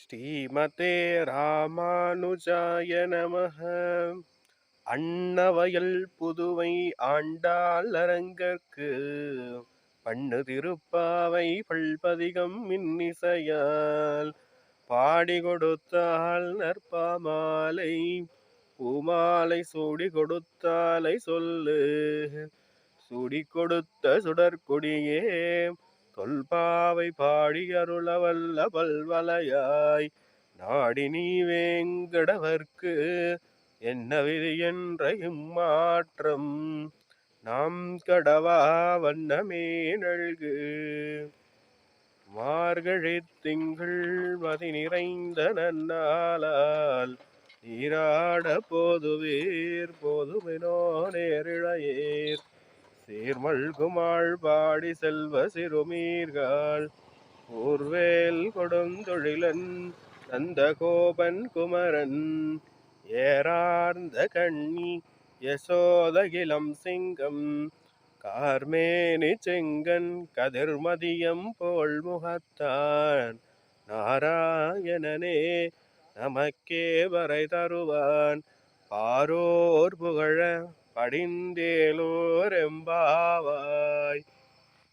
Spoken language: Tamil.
ஸ்ரீமதே ராமானுஜாய நம அன்னவயல் புதுவை ஆண்டாள் அரங்கற்கு பண்ணு திருப்பாவை பல்பதிகம் மின்னிசையால் பாடி கொடுத்தாள் நற்பாமாலை பூமாலை சூடி கொடுத்தாலை சொல்லு. சுடி கொடுத்த சுடற்கொடியே தொல்பாவை பாடி அருளவல்ல பல்வலையாய் நாடி நீ வேங்கடவர்க்கு என்ன விதி என்ற இம்மாற்றம் நாம் கடவா வண்ணமே நல்கு. மார்கழி திங்கள் மதி நிறைந்த நன்னாளால். நீராட போதுவீர் போதுமினோ நேரிழையேர். சீர்மல்குமாள் பாடி செல்வ சிறுமீர்கள். ஊர்வேல் கொடுந்தொழிலன் நந்த கோபன் குமரன். ஏறார்ந்த கண்ணி யசோதகிலம் சிங்கம். கார்மேனி செங்கன் கதிர்மதியம் போல் முகத்தான். நாராயணனே நமக்கே வரை தருவான். பாரோர் புகழ படிந்தேலோ rembawa